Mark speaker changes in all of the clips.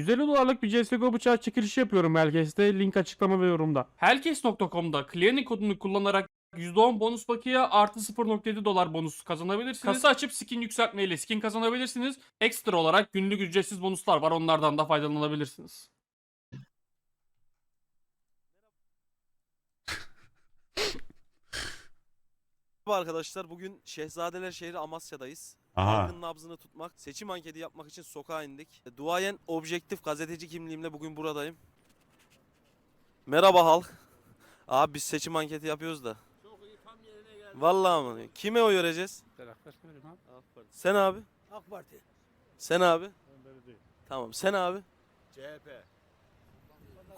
Speaker 1: 150 dolarlık bir CSGO bıçağı çekilişi yapıyorum Helkes'te. Link açıklama ve yorumda. Helkes.com'da Clearing kodunu kullanarak %10 bonus paketi artı 0.7 dolar bonus kazanabilirsiniz. Kasa açıp skin yükseltmeyle skin kazanabilirsiniz. Ekstra olarak günlük ücretsiz bonuslar var. Onlardan da faydalanabilirsiniz.
Speaker 2: Merhaba arkadaşlar. Bugün Şehzadeler şehri Amasya'dayız.
Speaker 3: Aha.
Speaker 2: Halkın nabzını tutmak, seçim anketi yapmak için sokağa indik. Duayen objektif gazeteci kimliğimle bugün buradayım. Merhaba halk. Abi biz seçim anketi yapıyoruz da. Vallahi mı? Kime oy vereceğiz? Sen abi.
Speaker 4: AK Parti.
Speaker 2: Sen abi. Tamam. Sen abi.
Speaker 4: CHP.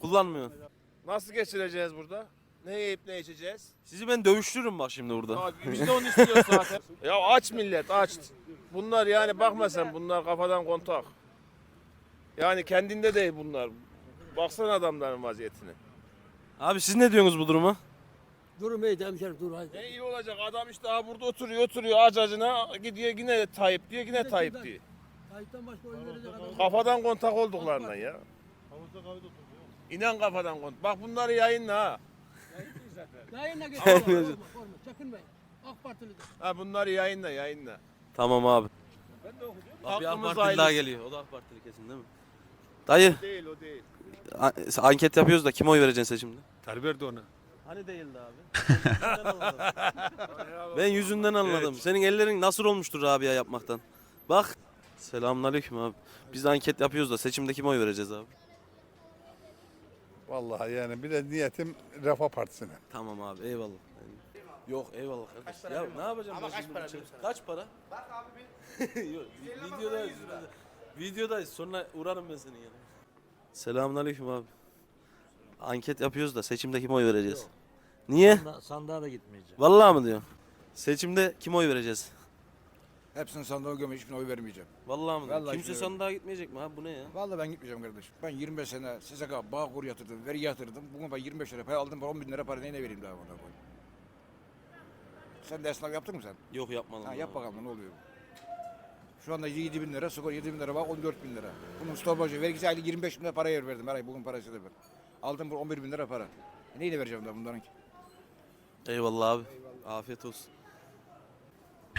Speaker 2: Kullanmıyorsun.
Speaker 5: Nasıl geçireceğiz burada? Ne yiyip ne içeceğiz?
Speaker 2: Sizi ben dövüştürürüm bak şimdi burada.
Speaker 5: Abi biz de onu istiyoruz zaten. ya aç millet aç. Bunlar yani bakma sen bunlar kafadan kontak. Yani kendinde değil bunlar. Baksana adamların vaziyetine.
Speaker 2: Abi siz ne diyorsunuz bu duruma?
Speaker 4: Durum iyi hemşerim dur hadi.
Speaker 5: Ne iyi olacak adam işte ha burada oturuyor oturuyor aç acına gidiyor yine Tayyip diyor yine Tayyip diyor.
Speaker 4: Tayyip'ten başka oy verecek adam.
Speaker 5: Kafadan kontak olduklarından ya. İnan kafadan kontak. Bak bunları yayınla ha.
Speaker 4: Yayınla. Korkma, korkma, Çekinmeyin. AK Partilidir.
Speaker 5: Ha bunları yayınla yayınla.
Speaker 2: Tamam abi.
Speaker 5: Hakkımız
Speaker 2: Bir AK Partili
Speaker 5: ailesi.
Speaker 2: daha geliyor. O da AK Partili kesin değil mi? Dayı
Speaker 5: Değil o değil.
Speaker 2: a- anket yapıyoruz da kime oy vereceksin seçimde?
Speaker 6: Tayyip Erdoğan'a.
Speaker 2: Hani değildi abi. ben yüzünden anladım. Senin ellerin nasıl olmuştur Rabia yapmaktan? Bak. Selamünaleyküm abi. Biz de anket yapıyoruz da seçimde kime oy vereceğiz abi?
Speaker 6: Vallahi yani bir de niyetim Refah Partisi'ne.
Speaker 2: Tamam abi eyvallah. Yok eyvallah kardeş. Ya ne yapacağım ben kaç para Kaç para? Bak abi bir. Yok, videodayız. Videodayız. Sonra uğrarım ben senin yanına. Selamünaleyküm abi. Anket yapıyoruz da seçimde kime oy vereceğiz? Niye?
Speaker 4: Sandığa da gitmeyeceğim.
Speaker 2: Vallahi mı diyorsun? Seçimde kime oy vereceğiz?
Speaker 7: Hepsini sandığa gömüş, hiçbirine oy vermeyeceğim.
Speaker 2: Vallahi diyorsun?
Speaker 7: Vallahi
Speaker 2: Kimse
Speaker 7: hiçbirine
Speaker 2: sandığa gitmeyecek mi abi? Bu ne ya?
Speaker 7: Vallahi ben gitmeyeceğim kardeşim. Ben 25 sene SSK, Bağkur yatırdım, veri yatırdım. Bugün ben 25 lira para aldım, 10 bin lira para neyine vereyim daha bana koy. Sen de esnaf yaptın mı sen?
Speaker 2: Yok yapmadım.
Speaker 7: Ha,
Speaker 2: abi.
Speaker 7: yap bakalım ne oluyor. Şu anda 7 bin lira, skor 7 bin lira var, 14 bin lira. Bunun storbacı, vergisi aylık 25 bin lira para yer verdim her ay, bugün parası da ver. Aldım bu 11 bin lira para. E neyle vereceğim da bunların ki?
Speaker 2: Eyvallah abi. Afiyet olsun.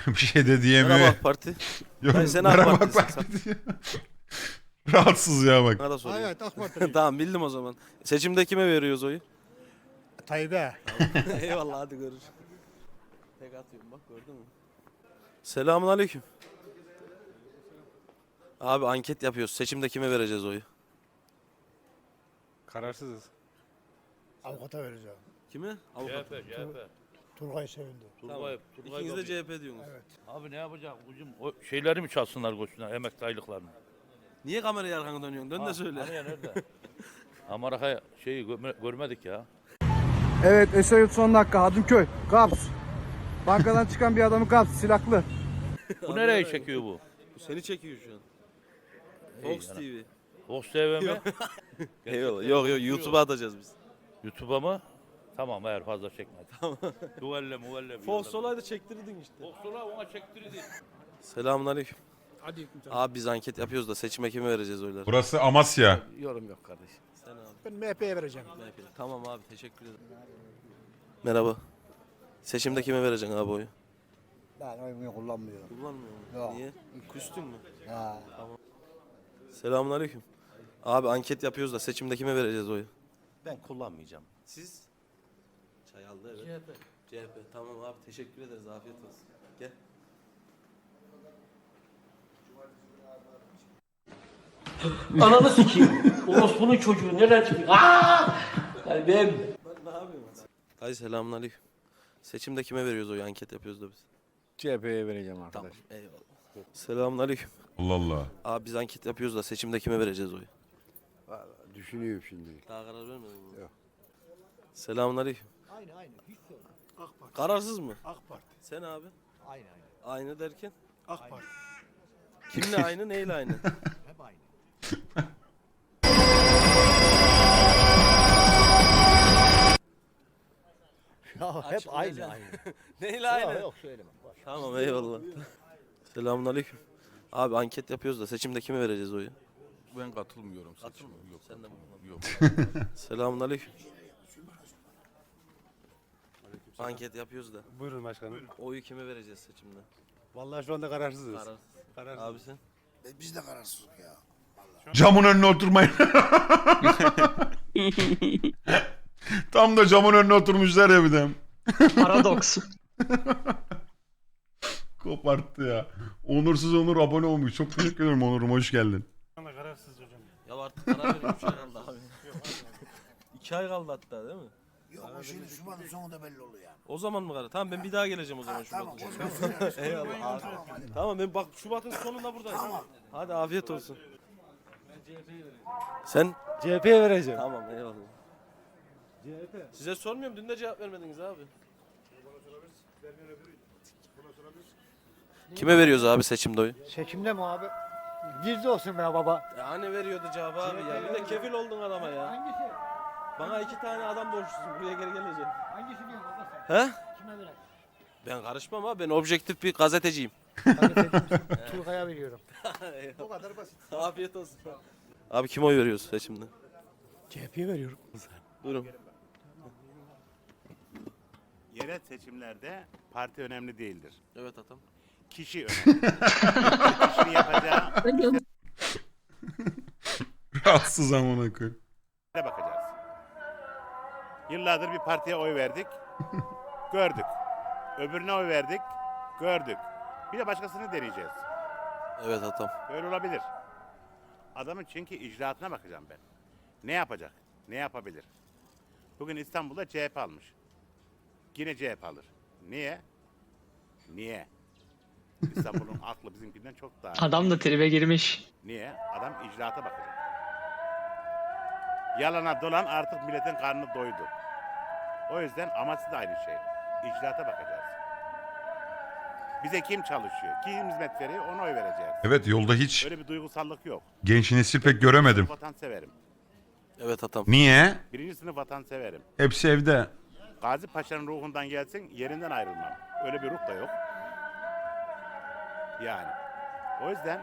Speaker 3: bir şey de diyemiyor.
Speaker 2: Merhaba. AK Parti.
Speaker 3: Yok,
Speaker 2: Ben sen AK
Speaker 3: merhaba AK Parti diyor. Rahatsız ya bak.
Speaker 2: Bana da soruyor.
Speaker 4: Evet AK Parti.
Speaker 2: tamam bildim o zaman. Seçimde kime veriyoruz oyu?
Speaker 4: Tayyip'e.
Speaker 2: Eyvallah hadi görüşürüz. Tek atıyorum bak gördün mü? Selamun aleyküm. Abi anket yapıyoruz. Seçimde kime vereceğiz oyu?
Speaker 6: Kararsızız.
Speaker 4: Avukata vereceğim.
Speaker 2: Kime? Avukat.
Speaker 4: Turgay Sevindi.
Speaker 2: Tamam. İkiniz de CHP diyorsunuz.
Speaker 8: Abi ne yapacak? Ucum o şeyleri mi çalsınlar koşsunlar emekli aylıklarını?
Speaker 2: Niye kamerayı arkana dönüyorsun? Dön de
Speaker 8: Ha,
Speaker 2: söyle.
Speaker 8: Ya nerede? Amerika şeyi görme- görmedik ya.
Speaker 9: Evet Esenyurt son dakika Hadımköy. Kaps. Bankadan çıkan bir adamı kaps silahlı.
Speaker 8: Bu nereye çekiyor bu?
Speaker 2: Bu seni çekiyor şu an. Fox. TV.
Speaker 8: Fox TV mi?
Speaker 2: Eyvallah. Yok yok YouTube'a atacağız biz.
Speaker 8: YouTube'a mı? Tamam eğer fazla çekme. Tamam. Duvelle muvelle. bir
Speaker 2: Fox
Speaker 8: yolla.
Speaker 2: olaydı çektirdin işte.
Speaker 8: Fox ola ona çektirdi.
Speaker 2: Selamun aleyküm.
Speaker 4: Hadi
Speaker 2: Abi biz anket yapıyoruz da seçime kime vereceğiz oyları?
Speaker 3: Burası Amasya.
Speaker 4: Yorum yok kardeşim.
Speaker 2: Sen abi.
Speaker 4: Ben MHP'ye vereceğim.
Speaker 2: MHP. Tamam abi teşekkür ederim. Merhaba. Seçimde kime vereceksin abi oyu?
Speaker 4: Ben oyumu kullanmıyorum.
Speaker 2: Kullanmıyor mu?
Speaker 4: Yok.
Speaker 2: Niye? Küstün mü?
Speaker 4: Ha.
Speaker 2: Selamünaleyküm. Abi anket yapıyoruz da seçimde kime vereceğiz oyu?
Speaker 8: Ben kullanmayacağım.
Speaker 2: Siz? Çay aldı evet. CHP. CHP. Tamam abi teşekkür ederiz. Afiyet olsun. Gel.
Speaker 10: Ananı sikeyim. Orospu'nun çocuğu nereden çıkıyor? Aa! Yani ben
Speaker 2: Ne yapıyorsun? Dayı selamünaleyküm. Seçimde kime veriyoruz oyu? Anket yapıyoruz da biz.
Speaker 6: CHP'ye vereceğim arkadaş.
Speaker 2: Tamam. Eyvallah. Selamünaleyküm.
Speaker 3: Allah Allah.
Speaker 2: Abi biz anket yapıyoruz da seçimde kime vereceğiz oyu?
Speaker 6: Düşünüyorum şimdi.
Speaker 2: Daha karar vermedin mi? Yok. Selamünaleyküm.
Speaker 4: Aynı aynı. Hiç sorun. AK Parti.
Speaker 2: Kararsız mı?
Speaker 4: AK Parti.
Speaker 2: Sen abi?
Speaker 4: Aynı aynı.
Speaker 2: Aynı derken?
Speaker 4: AK Parti.
Speaker 2: Kimle aynı neyle aynı?
Speaker 4: Hep aynı. ya hep aynı aynı.
Speaker 2: neyle aynı?
Speaker 4: Yok yok söyleme. Boş.
Speaker 2: Tamam eyvallah. Selamünaleyküm. Abi anket yapıyoruz da seçimde kime vereceğiz oyu?
Speaker 6: ben katılmıyorum seçime. Yok.
Speaker 2: Sen de mi?
Speaker 6: Yok.
Speaker 2: Selamun aleyküm. Anket yapıyoruz da.
Speaker 6: Buyurun başkanım.
Speaker 2: Oyu kime vereceğiz seçimde?
Speaker 6: Vallahi şu anda kararsızız.
Speaker 2: Karar.
Speaker 6: Kararsız.
Speaker 2: Abi sen?
Speaker 7: Biz de kararsızız ya.
Speaker 3: Camın önüne oturmayın. Tam da camın önüne oturmuşlar ya bir de.
Speaker 10: Paradoks.
Speaker 3: Koparttı ya. Onursuz Onur abone olmuş. Çok teşekkür ederim Onur'um. Hoş geldin.
Speaker 2: Ya artık karar verin. Üç ay kaldı abi. İki ay kaldı hatta değil mi?
Speaker 7: Yok o şimdi Şubat'ın sonunda belli oluyor yani.
Speaker 2: O zaman mı karar? Tamam ben bir daha geleceğim o zaman
Speaker 7: Tamam
Speaker 2: Şubat'ın
Speaker 7: o
Speaker 2: sonunda.
Speaker 7: zaman söyleriz.
Speaker 2: Eyvallah. Abi. Tamam ben bak Şubat'ın sonunda buradayım.
Speaker 7: Tamam.
Speaker 2: Hadi afiyet olsun. Sen?
Speaker 6: CHP'ye vereceğim.
Speaker 2: Tamam eyvallah. Size sormuyorum dün de cevap vermediniz abi. Kime veriyoruz abi seçimde oyu?
Speaker 9: Çekimde mi abi? Gizli olsun be baba.
Speaker 2: Ya hani veriyordu cevabı abi ya. Bir de kefil oldun adama ya.
Speaker 9: Hangisi?
Speaker 2: Bana iki tane adam borçlusun. Buraya geri geleceksin.
Speaker 9: Hangisi diyorsun baba sen?
Speaker 2: He?
Speaker 9: Kime verer?
Speaker 2: Ben karışmam abi. Ben objektif bir gazeteciyim.
Speaker 9: Turgay'a veriyorum.
Speaker 2: Bu kadar basit. Afiyet olsun. Abi kime oy veriyoruz seçimde?
Speaker 9: CHP'ye veriyorum.
Speaker 2: Buyurun.
Speaker 11: Yerel seçimlerde parti önemli değildir.
Speaker 2: Evet atam.
Speaker 11: Kişi önemli. Kişinin yapacağı
Speaker 3: Rahatsız amına koyayım.
Speaker 11: işe bakacağız. Yıllardır bir partiye oy verdik. Gördük. Öbürüne oy verdik. Gördük. Bir de başkasını deneyeceğiz.
Speaker 2: Evet atam.
Speaker 11: Böyle olabilir. Adamın çünkü icraatına bakacağım ben. Ne yapacak? Ne yapabilir? Bugün İstanbul'da CHP almış. Yine CHP alır. Niye? Niye? İstanbul'un aklı bizimkinden çok daha.
Speaker 10: Adam da tribe girmiş.
Speaker 11: Niye? Adam icraata bakacak. Yalana dolan artık milletin karnı doydu. O yüzden amacı da aynı şey. İcraata bakacağız. Bize kim çalışıyor, kim hizmet veriyor ona oy vereceğiz.
Speaker 3: Evet yolda hiç
Speaker 11: Öyle bir duygusallık yok.
Speaker 3: genç nesil pek göremedim.
Speaker 11: Vatanseverim.
Speaker 2: Evet atam.
Speaker 3: Niye?
Speaker 11: Birinci sınıf vatanseverim.
Speaker 3: Hepsi evde.
Speaker 11: Gazi Paşa'nın ruhundan gelsin yerinden ayrılmam. Öyle bir ruh da yok. Yani. O yüzden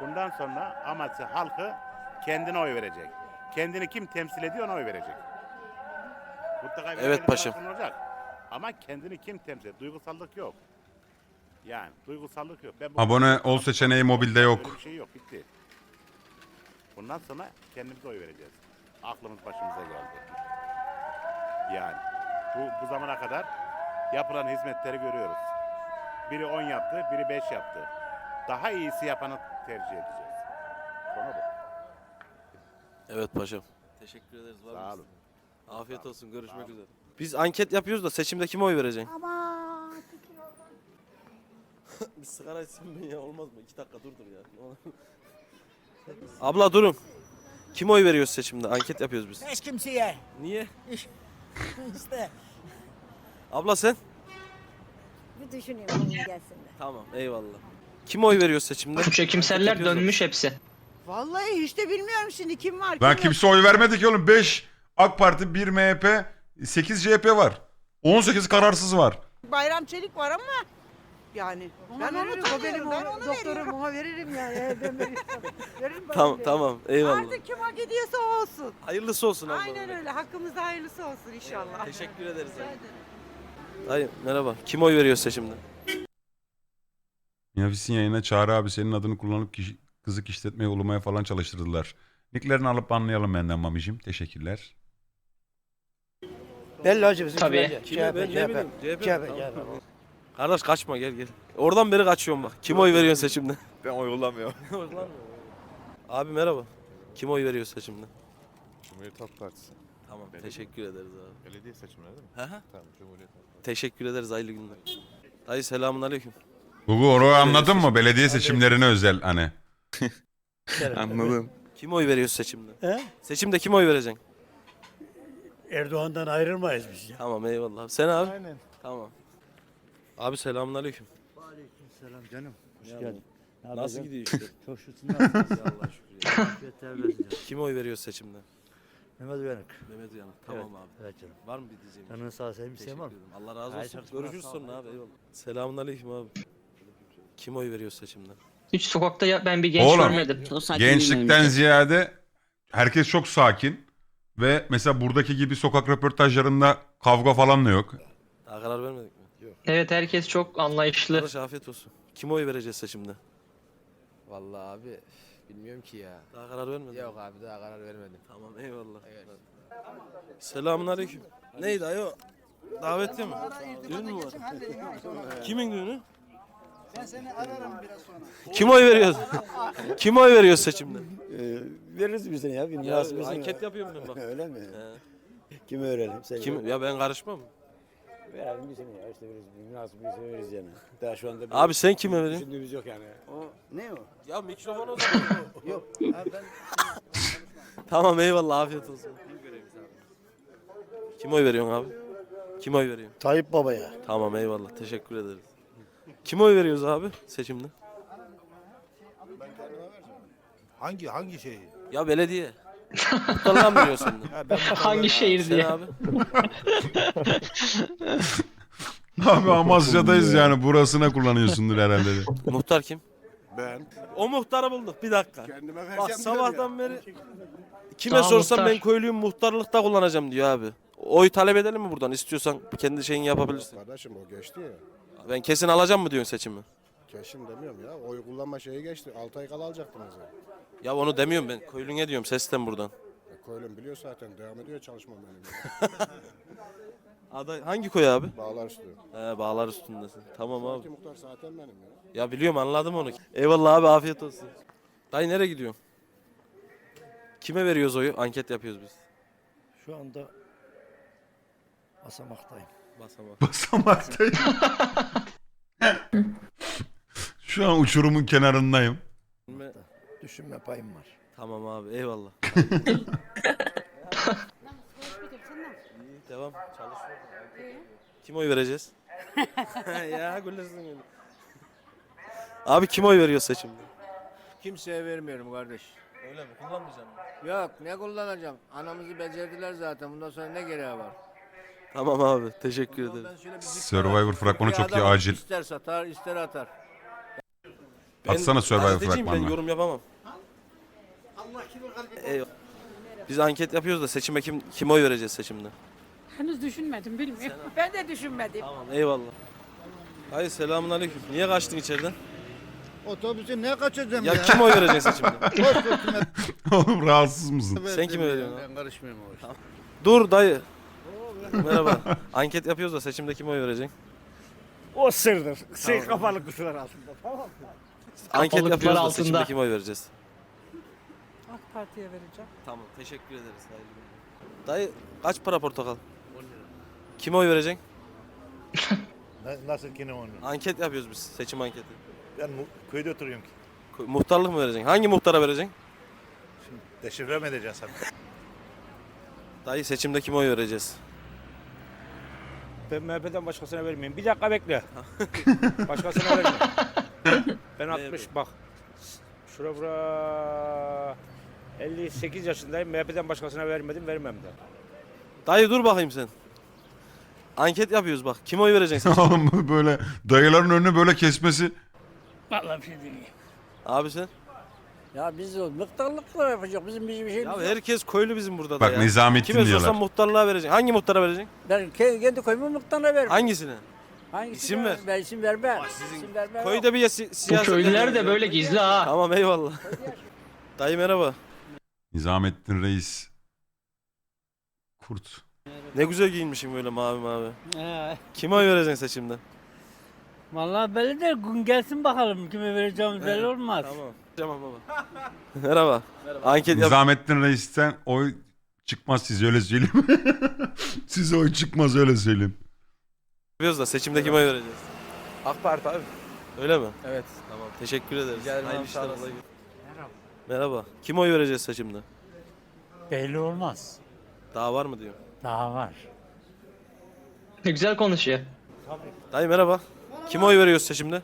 Speaker 11: bundan sonra amacı halkı kendine oy verecek. Kendini kim temsil ediyor ona oy verecek. Mutlaka bir
Speaker 2: Evet
Speaker 11: belediye
Speaker 2: paşam.
Speaker 11: olacak. Ama kendini kim temsil ediyor? Duygusallık yok. Yani duygusallık yok. Ben bu-
Speaker 3: Abone ol seçeneği mobilde yok.
Speaker 11: Öyle bir şey yok. Bitti. Bundan sonra kendimize oy vereceğiz. Aklımız başımıza geldi. Yani bu, bu zamana kadar yapılan hizmetleri görüyoruz. Biri 10 yaptı, biri 5 yaptı. Daha iyisi yapanı tercih edeceğiz. Konu bu.
Speaker 2: Evet paşam. Teşekkür ederiz. Var
Speaker 11: Sağ
Speaker 2: mısın?
Speaker 11: olun.
Speaker 2: Afiyet olsun. Görüşmek üzere. Biz anket yapıyoruz da seçimde kime oy vereceksin? Bir sigara içsin mi ya olmaz mı? İki dakika dur dur ya. Abla durun. Kime oy veriyoruz seçimde? Anket yapıyoruz biz.
Speaker 4: Hiç kimseye.
Speaker 2: Niye?
Speaker 4: İşte.
Speaker 2: Abla sen?
Speaker 12: Bir düşünüyorum onun gelsin de.
Speaker 2: Tamam eyvallah. Kime oy veriyoruz seçimde?
Speaker 10: Bu çekimseller dönmüş hepsi.
Speaker 12: Vallahi hiç de bilmiyorum şimdi kim var
Speaker 3: Lan kimse oy vermedi ki oğlum. 5 AK Parti, 1 MHP, 8 CHP var. 18 kararsız var.
Speaker 12: Bayram Çelik var ama yani ben onu
Speaker 4: veririm,
Speaker 12: tanıyorum.
Speaker 4: benim
Speaker 12: ben onu
Speaker 4: doktorum,
Speaker 12: veririm.
Speaker 4: ona veririm yani. Ben veririm. veririm bana
Speaker 2: Tamam
Speaker 4: veririm.
Speaker 2: tamam eyvallah.
Speaker 12: Artık kim hak ediyorsa o olsun.
Speaker 2: Hayırlısı olsun abla.
Speaker 12: Aynen öyle. Hakkımızda hayırlısı olsun inşallah.
Speaker 2: Teşekkür ederiz. Dayı merhaba. Kim oy veriyor seçimde?
Speaker 3: Nefis'in yayına Çağrı abi senin adını kullanıp kişi, kızık işletmeye ulumaya falan çalıştırdılar. Nicklerini alıp anlayalım benden mamicim. Teşekkürler.
Speaker 4: Belli hacı bizim
Speaker 10: Tabii.
Speaker 4: belli.
Speaker 2: Kime ben ne bileyim. CHP.
Speaker 4: CHP,
Speaker 2: Tamam.
Speaker 4: CHP.
Speaker 2: Kardeş kaçma gel gel. Oradan beri kaçıyorum bak. Kim oy veriyorsun seçimde?
Speaker 6: Ben oy kullanmıyorum.
Speaker 2: Abi merhaba. Kim oy veriyor seçimde?
Speaker 6: Cumhuriyet Halk Partisi.
Speaker 2: Tamam teşekkür ederiz abi.
Speaker 6: Belediye seçimleri değil mi?
Speaker 2: Hı hı.
Speaker 6: Tamam Cumhuriyet Halk Partisi.
Speaker 2: Teşekkür ederiz hayırlı günler. Dayı selamun aleyküm.
Speaker 3: Gugu onu anladın mı? Belediye seçimlerine özel hani.
Speaker 6: Anladım.
Speaker 2: Kim oy veriyor seçimde?
Speaker 4: He?
Speaker 2: Seçimde kim oy vereceksin?
Speaker 4: Erdoğan'dan ayrılmayız biz ya.
Speaker 2: Tamam eyvallah. Sen abi?
Speaker 4: Aynen.
Speaker 2: Tamam. Abi selamun aleyküm.
Speaker 4: Selam canım. Hoş geldin.
Speaker 2: Nasıl gidiyor işte?
Speaker 4: Çok şükür.
Speaker 2: Ya Allah şükür ya.
Speaker 4: Afiyet evladım.
Speaker 2: Kim oy veriyor seçimde?
Speaker 4: Mehmet Uyanık.
Speaker 2: Mehmet Uyanık. Tamam abi.
Speaker 4: Evet canım.
Speaker 2: Var mı bir diyeceğim?
Speaker 4: Canın sağ olsun. Bir
Speaker 2: Teşekkür
Speaker 4: şey var mı?
Speaker 2: ederim. Allah razı
Speaker 4: Hayır,
Speaker 2: olsun.
Speaker 4: çok sağ ol,
Speaker 2: Görüşürüz sonra abi eyvallah. Selamun aleyküm abi. Kim oy veriyor seçimde?
Speaker 10: Hiç sokakta ya ben bir genç
Speaker 3: Oğlum,
Speaker 10: görmedim.
Speaker 3: Gençlikten ziyade herkes çok sakin. Ve mesela buradaki gibi sokak röportajlarında kavga falan da yok.
Speaker 2: Daha karar vermedik mi? Yok.
Speaker 10: Evet herkes çok anlayışlı.
Speaker 2: Arkadaş afiyet olsun. Kime oy vereceğiz seçimde?
Speaker 13: Vallahi abi bilmiyorum ki ya.
Speaker 2: Daha karar vermedik.
Speaker 13: Yok abi daha karar vermedim.
Speaker 2: Tamam eyvallah. Selamun aleyküm. Neydi ayo? Davetli mi? Düğün mü var? Kimin düğünü?
Speaker 9: Ben seni ararım biraz sonra.
Speaker 2: Kim oy veriyor? Kim oy veriyor seçimde?
Speaker 13: veririz biz seni ya. Bir
Speaker 2: Ya anket yapıyorum ben bak.
Speaker 13: Öyle mi?
Speaker 2: He.
Speaker 13: Kimi öğrenelim? Sen
Speaker 2: Kim? Ya ben karışmam.
Speaker 13: Verelim biz seni ya. İşte veririz. Bir münasip bir veririz yani. Daha şu anda bir
Speaker 2: Abi sen kime veriyorsun?
Speaker 13: düşündüğümüz yok yani. O ne o?
Speaker 2: Ya mikrofon o zaman.
Speaker 13: Yok. Abi ben
Speaker 2: tamam eyvallah afiyet olsun. Kim oy veriyorsun abi? Kim oy veriyor?
Speaker 13: Tayyip Baba'ya.
Speaker 2: Tamam eyvallah teşekkür ederiz. Kim oy veriyoruz abi seçimde?
Speaker 7: Hangi hangi şeyi?
Speaker 2: Ya belediye. Veriyorsun sen de?
Speaker 10: Hangi şehir
Speaker 2: Sen
Speaker 10: diye.
Speaker 2: abi?
Speaker 3: Abi Amasya'dayız yani burasına kullanıyorsundur herhalde. de.
Speaker 2: Muhtar kim?
Speaker 7: Ben.
Speaker 2: O muhtarı bulduk bir dakika.
Speaker 7: Kendime
Speaker 2: Bak sabahtan beri kime
Speaker 10: Daha
Speaker 2: sorsam
Speaker 10: muhtar.
Speaker 2: ben köylüyüm muhtarlıkta kullanacağım diyor abi. Oy talep edelim mi buradan? İstiyorsan kendi şeyini yapabilirsin.
Speaker 7: Kardeşim o geçti ya.
Speaker 2: Ben kesin alacağım mı diyorsun seçimi?
Speaker 7: Kesin demiyorum ya. Oy kullanma şeyi geçti. 6 ay kala alacaktınız ya.
Speaker 2: Ya onu demiyorum ben. Köylüne diyorum sesten buradan.
Speaker 7: Koylum biliyor zaten. Devam ediyor çalışmam benim.
Speaker 2: Aday hangi koy abi?
Speaker 7: Bağlar üstü.
Speaker 2: He bağlar üstündesin. Tamam abi.
Speaker 7: muhtar zaten benim ya.
Speaker 2: Ya biliyorum anladım onu. Eyvallah abi afiyet olsun. Dayı nereye gidiyorsun? Kime veriyoruz oyu? Anket yapıyoruz biz.
Speaker 13: Şu anda basamaktayım.
Speaker 2: Basamak.
Speaker 3: Basamaktayım. Şu an uçurumun kenarındayım.
Speaker 2: Bilme-
Speaker 13: Düşünme payım var.
Speaker 2: Tamam abi eyvallah. İyi, Devam. Çalışıyor. Kim oy vereceğiz? ya gülersin öyle. Abi kim oy veriyor seçimde?
Speaker 13: Kimseye vermiyorum kardeş.
Speaker 2: Öyle mi? Kullanmayacağım.
Speaker 13: Yok ne kullanacağım? Anamızı becerdiler zaten. Bundan sonra ne gereği var?
Speaker 2: Tamam abi teşekkür ederim.
Speaker 3: Survivor fragmanı çok iyi acil.
Speaker 13: İster satar ister atar.
Speaker 3: Atsana Survivor
Speaker 2: gazeteciyim, Ben
Speaker 3: fragmanını.
Speaker 2: yorum yapamam. Eyvallah. Biz anket yapıyoruz da seçime kim kim oy vereceğiz seçimde?
Speaker 12: Henüz düşünmedim bilmiyorum. Ben de düşünmedim.
Speaker 2: Tamam eyvallah. Hayır selamun aleyküm. Niye kaçtın içeriden?
Speaker 7: Otobüsü ne kaçacağım
Speaker 2: Ya kim oy verecek seçimde?
Speaker 3: Oğlum rahatsız mısın?
Speaker 2: Sen kime veriyorsun? abi?
Speaker 13: Ben karışmıyorum o işe.
Speaker 2: Dur dayı. Merhaba. Anket yapıyoruz da seçimde kim oy verecek?
Speaker 13: O sırdır. Şey kapalı kutular altında.
Speaker 2: Anket
Speaker 10: Kapalı
Speaker 2: yapıyoruz da
Speaker 10: kutular
Speaker 2: seçimde
Speaker 10: altında.
Speaker 2: kim oy vereceğiz?
Speaker 12: AK Parti'ye vereceğim.
Speaker 2: Tamam teşekkür ederiz. hayırlı günler. Dayı kaç para portakal? 10 lira. Kime oy vereceksin?
Speaker 11: Nasıl yine onu?
Speaker 2: Anket yapıyoruz biz seçim anketi.
Speaker 11: Ben köyde oturuyorum ki.
Speaker 2: Muhtarlık mı vereceksin? Hangi muhtara vereceksin?
Speaker 11: Deşifre mi edeceksin sen?
Speaker 2: Dayı seçimde kime oy vereceğiz?
Speaker 5: Ben MHP'den başkasına vermeyeyim. Bir dakika bekle. başkasına vermeyeyim. Ben 60 bak. Şura bura 58 yaşındayım. MHP'den başkasına vermedim, vermem de.
Speaker 2: Dayı dur bakayım sen. Anket yapıyoruz bak. Kime oy vereceksin?
Speaker 3: Oğlum böyle dayıların önünü böyle kesmesi.
Speaker 4: Vallahi bir şey değil.
Speaker 2: Abi sen?
Speaker 4: Ya biz o mıktarlıkla yapacak. Bizim bir şey
Speaker 2: Ya herkes köylü bizim burada da
Speaker 3: Bak
Speaker 2: ya.
Speaker 3: Nizamettin
Speaker 2: Kime
Speaker 3: diyorlar.
Speaker 2: sorsan muhtarlığa vereceksin. Hangi muhtara vereceksin?
Speaker 4: Ben ke- kendi koyumu mıktarına veririm.
Speaker 2: Hangisine?
Speaker 4: Hangisi
Speaker 2: İsim ver.
Speaker 4: Ben isim vermem. İsim vermem.
Speaker 2: Köyde bir ya si-
Speaker 10: Bu
Speaker 2: siyaset
Speaker 10: köylüler de böyle gizli ha.
Speaker 2: Tamam eyvallah. Dayı merhaba.
Speaker 3: Nizamettin Reis. Kurt.
Speaker 2: Ne güzel giyinmişsin böyle mavi mavi. Kime oy vereceksin seçimde?
Speaker 4: Vallahi belli de gün gelsin bakalım kime vereceğimiz belli olmaz.
Speaker 2: Tamam. Tamam baba. merhaba. Anket yap.
Speaker 3: Nizamettin Reis'ten oy çıkmaz size öyle söyleyeyim. size oy çıkmaz öyle söyleyeyim.
Speaker 2: yapıyoruz da seçimde kime vereceğiz?
Speaker 13: AK Parti abi.
Speaker 2: Öyle mi?
Speaker 13: Evet.
Speaker 2: Tamam. Teşekkür ederiz.
Speaker 13: Rica ederim
Speaker 2: Hayırlı
Speaker 13: abi, sağ
Speaker 2: işler,
Speaker 13: olasın.
Speaker 2: kolay gelsin. Merhaba. Kime oy vereceğiz seçimde?
Speaker 4: Belli olmaz.
Speaker 2: Daha var mı diyor.
Speaker 4: Daha var.
Speaker 10: Ne güzel konuşuyor.
Speaker 2: Dayı merhaba. Kime oy veriyoruz seçimde?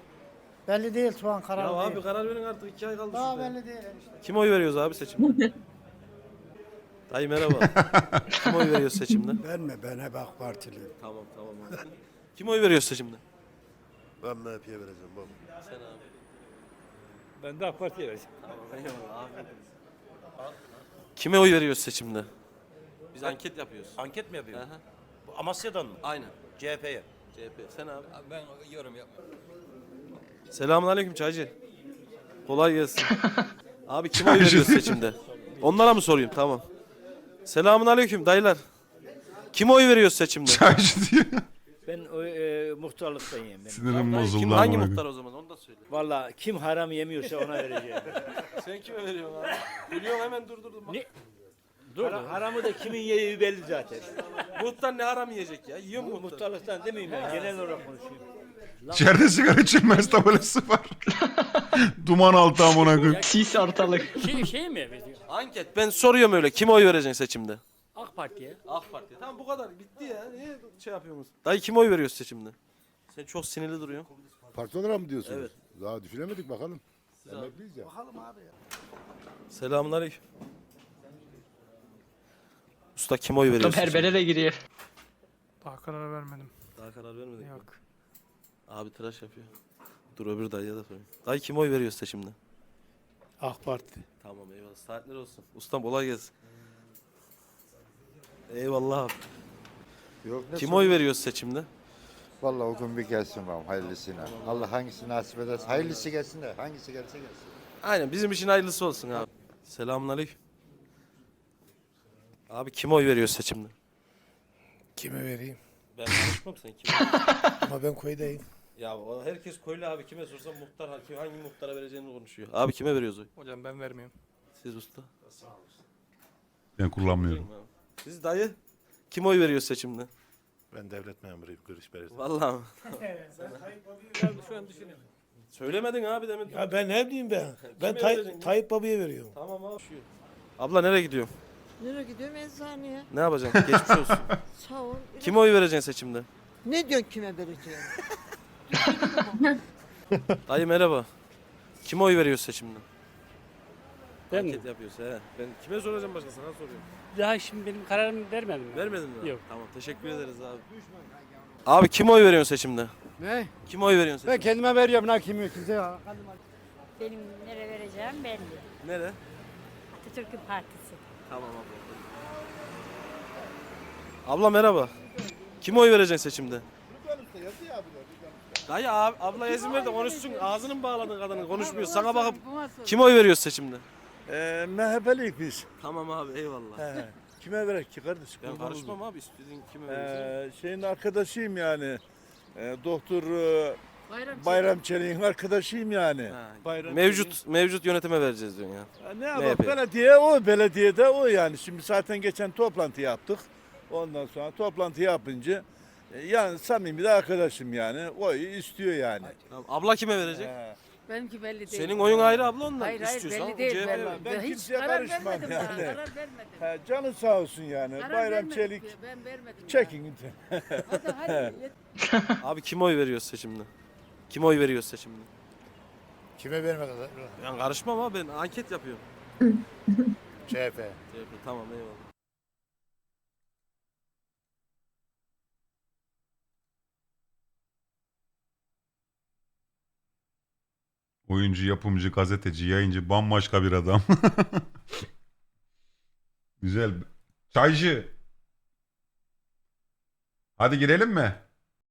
Speaker 4: Belli değil şu an karar
Speaker 2: Ya abi karar verin artık. iki ay kaldı şurada.
Speaker 4: değil.
Speaker 2: Kime oy veriyoruz abi seçimde? Dayı merhaba. Kime oy veriyoruz seçimde?
Speaker 7: Ben mi? Ben hep AK Partiliyim.
Speaker 2: Tamam tamam abi. Kime oy veriyoruz seçimde?
Speaker 6: Ben MHP'ye vereceğim baba.
Speaker 2: Sen abi.
Speaker 8: Ben de AK Parti'ye vereceğim.
Speaker 2: Kime oy veriyoruz seçimde? Biz anket yapıyoruz.
Speaker 8: Anket mi yapıyor?
Speaker 2: Aha.
Speaker 8: Amasya'dan mı?
Speaker 2: Aynen.
Speaker 8: CHP'ye.
Speaker 2: CHP. Sen abi.
Speaker 8: Ben yorum yapmıyorum.
Speaker 2: Selamun aleyküm çaycı. Kolay gelsin. Abi kime oy veriyoruz seçimde? Onlara mı sorayım? Tamam. Selamun aleyküm dayılar. Kime oy veriyoruz seçimde?
Speaker 3: Çaycı diyor.
Speaker 8: Ben o e, muhtarlıktayım ben.
Speaker 3: Sinirim bozuldu
Speaker 2: kim, hangi muhtar o zaman onu da söyle.
Speaker 8: Valla kim haram yemiyorsa ona vereceğim.
Speaker 2: Sen kime veriyorsun abi? Biliyorum hemen durdurdum.
Speaker 8: Ne? Dur. haramı da kimin yediği belli zaten.
Speaker 2: Muhtar ne haram yiyecek ya? Yiyor mu muhtar?
Speaker 8: Muhtarlıktan demeyeyim ben. Genel olarak konuşayım.
Speaker 3: İçeride sigara içilmez tabelası var. Duman altı amına koyayım.
Speaker 10: Sis ortalık. Şey, şey mi?
Speaker 2: Anket. Ben soruyorum öyle. Kime oy vereceksin seçimde?
Speaker 10: AK Parti'ye.
Speaker 2: AK Parti. Tamam bu kadar. Bitti ya. Niye şey yapıyorsunuz? Dayı kime oy veriyoruz seçimde? Sen çok sinirli duruyorsun.
Speaker 7: Parti olarak mı diyorsunuz?
Speaker 2: Evet.
Speaker 7: Daha düşünemedik bakalım.
Speaker 2: Abi.
Speaker 7: Emekliyiz ya.
Speaker 2: Selamun aleyküm. Usta kime oy veriyorsun?
Speaker 10: Berbere de giriyor.
Speaker 1: Daha karar vermedim.
Speaker 2: Daha karar vermedik.
Speaker 1: Yok.
Speaker 2: Abi tıraş yapıyor. Dur öbür dayıya da sorayım. Dayı kime oy veriyoruz seçimde?
Speaker 8: AK Parti.
Speaker 2: Tamam eyvallah. Saatler olsun. Ustam kolay gelsin. Eyvallah abi.
Speaker 7: Yok
Speaker 2: Kime oy veriyoruz seçimde?
Speaker 7: Vallahi o gün bir gelsin bakalım hayırlısıyla. Allah hangisi nasip ederse hayırlısı gelsin de hangisi gelse gelsin.
Speaker 2: Aynen bizim için hayırlısı olsun abi. Selamun aleyküm. Abi kime oy veriyoruz seçimde?
Speaker 7: Kime vereyim?
Speaker 2: Ben konuşmam sen kime?
Speaker 7: Ama ben koydayım.
Speaker 2: ya o herkes köylü abi kime sorsam muhtar hangi, hangi muhtara vereceğini konuşuyor. Abi kime veriyoruz oy?
Speaker 1: Hocam ben vermiyorum.
Speaker 2: Siz usta.
Speaker 3: Ben kullanmıyorum.
Speaker 2: Siz dayı kime oy veriyoruz seçimde?
Speaker 11: Ben devlet memuruyum. Görüş belirtin.
Speaker 2: Vallahi mi?
Speaker 8: Şu an düşünüyorum.
Speaker 2: Söylemedin abi demin.
Speaker 8: Ya ben ne bileyim ben. Ben Tay-
Speaker 2: vereceksin?
Speaker 8: Tayyip Baba'ya veriyorum.
Speaker 2: Tamam abi. Abla nereye gidiyorsun?
Speaker 12: Nereye gidiyorum eczaneye?
Speaker 2: Ne yapacaksın? Geçmiş olsun.
Speaker 12: Sağ ol.
Speaker 2: Kime oy vereceksin seçimde?
Speaker 12: Ne diyorsun kime vereceğim?
Speaker 2: Dayı merhaba. Kime oy veriyoruz seçimde?
Speaker 10: Ben mi?
Speaker 2: Anket he. Ben kime soracağım başka sana soruyorum.
Speaker 10: Daha şimdi benim kararımı vermedim. ben.
Speaker 2: Vermedin mi?
Speaker 10: Yok.
Speaker 2: Tamam teşekkür ederiz abi. Abi kime oy veriyorsun seçimde?
Speaker 9: Ne?
Speaker 2: Kime oy veriyorsun
Speaker 9: Ben
Speaker 2: seçimde?
Speaker 9: kendime veriyorum lan kim yok kimse ya.
Speaker 12: Benim nereye vereceğim belli.
Speaker 2: Nere?
Speaker 12: Atatürk'ün partisi.
Speaker 2: Tamam abla. Abla merhaba. Kime oy vereceksin seçimde? Dayı abi, abla izin ver de konuşsun. Ağzını mı bağladın kadının konuşmuyor. Sana bakıp kime oy veriyoruz seçimde?
Speaker 8: Ee, MHP'liyiz biz.
Speaker 2: Tamam abi eyvallah.
Speaker 8: He. Kime verek ki kardeş?
Speaker 2: Ben karışmam abi istediğin kime verirsen.
Speaker 8: Ee, şeyin arkadaşıyım yani. Ee, doktor e, Bayram Çelik'in arkadaşıyım yani.
Speaker 2: Ha,
Speaker 8: Bayram
Speaker 2: Mevcut mevcut yönetime vereceğiz diyorsun ya.
Speaker 8: Ya ne
Speaker 2: MHP.
Speaker 8: yapalım belediye o belediyede o yani. Şimdi zaten geçen toplantı yaptık. Ondan sonra toplantı yapınca e, yani samimi de arkadaşım yani. Oyu istiyor yani.
Speaker 2: Tamam, abla kime verecek?
Speaker 8: He.
Speaker 12: Benimki belli değil.
Speaker 2: Senin oyun ayrı abla ondan.
Speaker 12: Hayır hayır
Speaker 2: İstiyorsan
Speaker 12: belli değil.
Speaker 2: CHP 'ye
Speaker 12: Ben,
Speaker 2: ver.
Speaker 8: Ben
Speaker 12: ben hiç
Speaker 8: kimseye
Speaker 12: karar
Speaker 8: karışmam
Speaker 12: vermedim daha.
Speaker 8: yani.
Speaker 12: Karar vermedim.
Speaker 8: He, canı sağ olsun yani.
Speaker 12: Karar
Speaker 8: Bayram
Speaker 12: vermedim
Speaker 8: Çelik
Speaker 12: ki, Ben vermedim.
Speaker 8: çekin.
Speaker 12: Hadi hadi.
Speaker 2: Abi kime oy veriyoruz seçimde? Kime oy veriyoruz seçimde?
Speaker 7: Kime vermedi?
Speaker 2: Ben karışmam abi ben anket yapıyorum.
Speaker 7: CHP.
Speaker 2: CHP tamam eyvallah.
Speaker 3: Oyuncu, yapımcı, gazeteci, yayıncı bambaşka bir adam. Güzel. Çaycı. Hadi girelim mi?